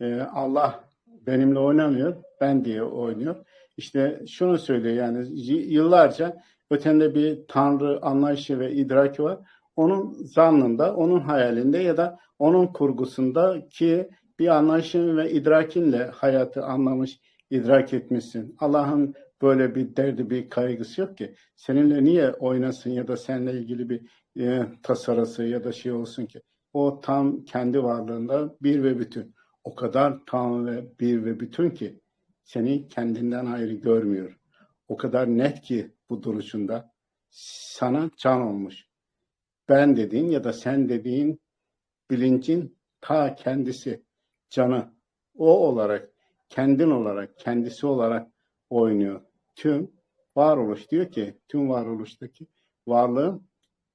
e, Allah benimle oynamıyor, ben diye oynuyor. İşte şunu söylüyor yani yıllarca ötende bir tanrı anlayışı ve idraki var. Onun zannında, onun hayalinde ya da onun kurgusunda ki bir anlayışın ve idrakinle hayatı anlamış, idrak etmişsin. Allah'ın böyle bir derdi, bir kaygısı yok ki. Seninle niye oynasın ya da seninle ilgili bir e, tasarısı ya da şey olsun ki. O tam kendi varlığında bir ve bütün. O kadar tam ve bir ve bütün ki seni kendinden ayrı görmüyor. O kadar net ki bu duruşunda sana can olmuş. Ben dediğin ya da sen dediğin bilincin ta kendisi, canı o olarak, kendin olarak, kendisi olarak oynuyor. Tüm varoluş diyor ki, tüm varoluştaki varlığım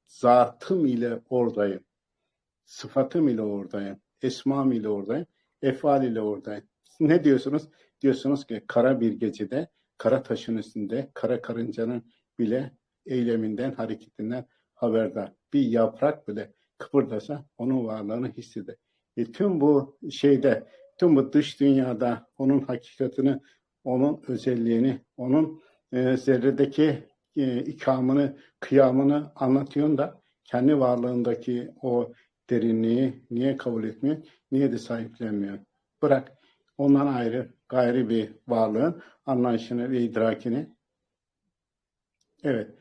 zatım ile oradayım. Sıfatım ile oradayım. Esmam ile oradayım. Efal ile oradayım. Ne diyorsunuz? Diyorsunuz ki kara bir gecede, kara taşın üstünde, kara karıncanın bile eyleminden, hareketinden haberdar. Bir yaprak bile kıpırdasa onun varlığını hisseder. E, tüm bu şeyde, tüm bu dış dünyada onun hakikatini, onun özelliğini, onun e, zerredeki e, ikamını, kıyamını anlatıyorsun da kendi varlığındaki o derinliği niye kabul etmiyor, niye de sahiplenmiyor? Bırak ondan ayrı, gayri bir varlığın anlayışını ve idrakini evet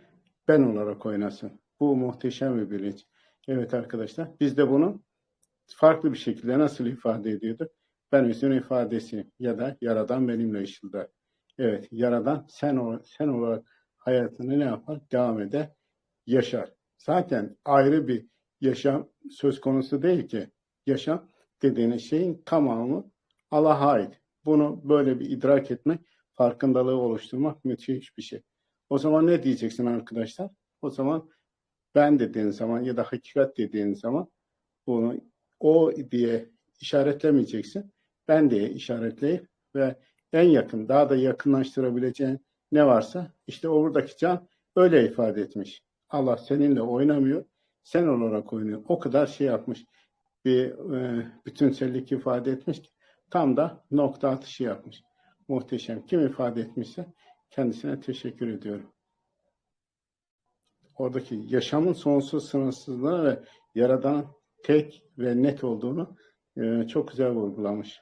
ben olarak oynasın. Bu muhteşem bir bilinç. Evet arkadaşlar biz de bunu farklı bir şekilde nasıl ifade ediyorduk? Ben özün ifadesi ya da yaradan benimle ışıldar. Evet yaradan sen, ol- sen olarak hayatını ne yapar? Devam eder, yaşar. Zaten ayrı bir yaşam söz konusu değil ki. Yaşam dediğiniz şeyin tamamı Allah'a ait. Bunu böyle bir idrak etmek, farkındalığı oluşturmak müthiş bir şey. O zaman ne diyeceksin arkadaşlar? O zaman ben dediğin zaman ya da hakikat dediğin zaman bunu o diye işaretlemeyeceksin. Ben diye işaretleyip ve en yakın, daha da yakınlaştırabileceğin ne varsa işte oradaki can öyle ifade etmiş. Allah seninle oynamıyor, sen olarak oynuyor. O kadar şey yapmış, bir e, bütünsellik ifade etmiş ki tam da nokta atışı yapmış. Muhteşem. Kim ifade etmişse kendisine teşekkür ediyorum. Oradaki yaşamın sonsuz sınırsızlığı ve yaradan tek ve net olduğunu e, çok güzel vurgulamış.